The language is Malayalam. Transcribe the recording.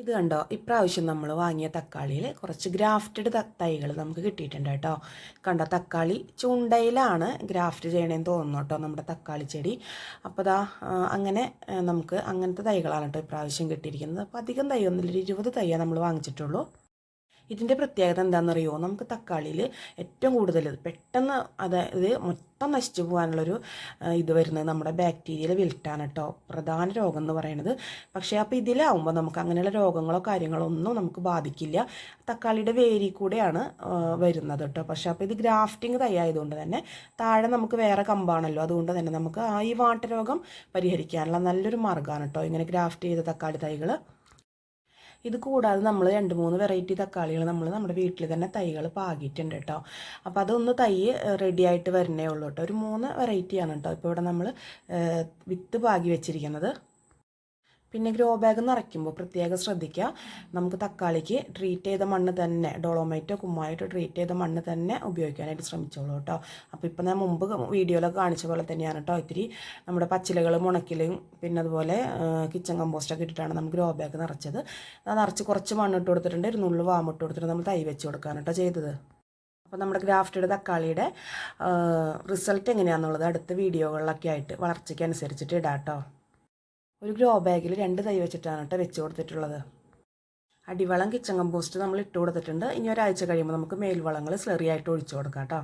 ഇത് കണ്ടോ? ഇപ്രാവശ്യം നമ്മൾ വാങ്ങിയ തക്കാളിയിൽ കുറച്ച് ഗ്രാഫ്റ്റഡ് തൈകൾ നമുക്ക് കിട്ടിയിട്ടുണ്ട് കേട്ടോ. കണ്ടോ? തക്കാളി ചൂണ്ടയിലാണ് ഗ്രാഫ്റ്റ് ചെയ്യണമെന്ന് തോന്നുന്നു കേട്ടോ നമ്മുടെ തക്കാളി ചെടി. അപ്പോൾ ദാ അങ്ങനെ നമുക്ക് അങ്ങനത്തെ തൈകളാണ് കേട്ടോ ഇപ്രാവശ്യം കിട്ടിയിരിക്കുന്നത്. അപ്പോൾ അധികം തൈ ഒന്നുമില്ല ഒരു ഇരുപത് തൈയാണ് നമ്മൾ വാങ്ങിച്ചിട്ടുള്ളൂ. ഇതിന്റെ പ്രത്യേകത എന്താണെന്നറിയോ? നമുക്ക് തക്കാളിയിൽ ഏറ്റവും കൂടുതൽ പെട്ടെന്ന് അതായത് മൊത്തം നശിച്ചു പോകാനുള്ളൊരു ഇത് വരുന്നത് നമ്മുടെ ബാക്ടീരിയൽ വിൽട്ടാണ് കേട്ടോ പ്രധാന രോഗം എന്ന് പറയുന്നത് പക്ഷേ അപ്പോൾ ഇതിലാവുമ്പോൾ നമുക്ക് അങ്ങനെയുള്ള രോഗങ്ങളോ കാര്യങ്ങളോ ഒന്നും നമുക്ക് ബാധിക്കില്ല. തക്കാളിയുടെ വേരി കൂടെയാണ് വരുന്നത് കേട്ടോ പക്ഷേ അപ്പോൾ ഇത് ഗ്രാഫ്റ്റിംഗ് തയ്യായതുകൊണ്ട് തന്നെ താഴെ നമുക്ക് വേറെ കമ്പാണല്ലോ. അതുകൊണ്ട് തന്നെ നമുക്ക് ആ ഈ വാട്ടരോഗം പരിഹരിക്കാനുള്ള നല്ലൊരു മാർഗമാണ് കേട്ടോ ഇങ്ങനെ ഗ്രാഫ്റ്റ് ചെയ്ത തക്കാളി തൈകൾ ഇത് കൂടാതെ നമ്മൾ രണ്ട് മൂന്ന് വെറൈറ്റി തക്കാളികൾ നമ്മൾ നമ്മുടെ വീട്ടിൽ തന്നെ തൈകൾ പാകിയിട്ടുണ്ട് കേട്ടോ. അപ്പോൾ അതൊന്ന് തൈ റെഡി ആയിട്ട് വരണേ ഉള്ളൂ കേട്ടോ. ഒരു മൂന്ന് വെറൈറ്റിയാണ് കേട്ടോ. ഇപ്പോൾ ഇവിടെ നമ്മൾ വിത്ത് പാകി വെച്ചിരിക്കുന്നത്. പിന്നെ ഗ്രോ ബാഗ് നിറയ്ക്കുമ്പോൾ പ്രത്യേകം ശ്രദ്ധിക്കുക. നമുക്ക് തക്കാളിക്ക് ട്രീറ്റ് ചെയ്ത മണ്ണ് തന്നെ ഡോളോമൈറ്റോ കുമ്മായിട്ടോ ട്രീറ്റ് ചെയ്ത മണ്ണ് തന്നെ ഉപയോഗിക്കാനായിട്ട് ശ്രമിച്ചോളൂ കേട്ടോ. അപ്പോൾ ഇപ്പം ഞാൻ മുമ്പ് വീഡിയോയിലൊക്കെ കാണിച്ച പോലെ തന്നെയാണ് കേട്ടോ. ഇത്തിരി നമ്മുടെ പച്ചിലകൾ മുണക്കിലും പിന്നെ അതുപോലെ കിച്ചൺ കമ്പോസ്റ്റൊക്കെ ഇട്ടിട്ടാണ് നമ്മൾ ഗ്രോ ബാഗ് നിറച്ചത്. അത് നിറച്ച് കുറച്ച് മണ്ണിട്ട് കൊടുത്തിട്ടുണ്ട്. ഒരു നുള്ളു വാമിട്ട് കൊടുത്തിട്ട് നമ്മൾ തൈ വെച്ച് കൊടുക്കാനാണ് കേട്ടോ ചെയ്തത്. അപ്പോൾ നമ്മുടെ ഗ്രാഫ്റ്റഡ് തക്കാളിയുടെ റിസൾട്ട് എങ്ങനെയാണെന്നുള്ളത് അടുത്ത വീഡിയോകളിലൊക്കെ ആയിട്ട് വളർച്ചയ്ക്ക് അനുസരിച്ചിട്ട് ഇടാം കേട്ടോ. ഒരു ഗ്രോ ബാഗിൽ രണ്ട് തൈ വെച്ചിട്ടാണ് കേട്ടോ വെച്ച് കൊടുത്തിട്ടുള്ളത്. അടിവളം കിച്ചൺ കമ്പോസ്റ്റ് നമ്മൾ ഇട്ട് കൊടുത്തിട്ടുണ്ട്. ഇനി ഒരാഴ്ച കഴിയുമ്പോൾ നമുക്ക് മേൽവളങ്ങൾ സ്ലെറിയായിട്ട് ഒഴിച്ചു കൊടുക്കാം കേട്ടോ.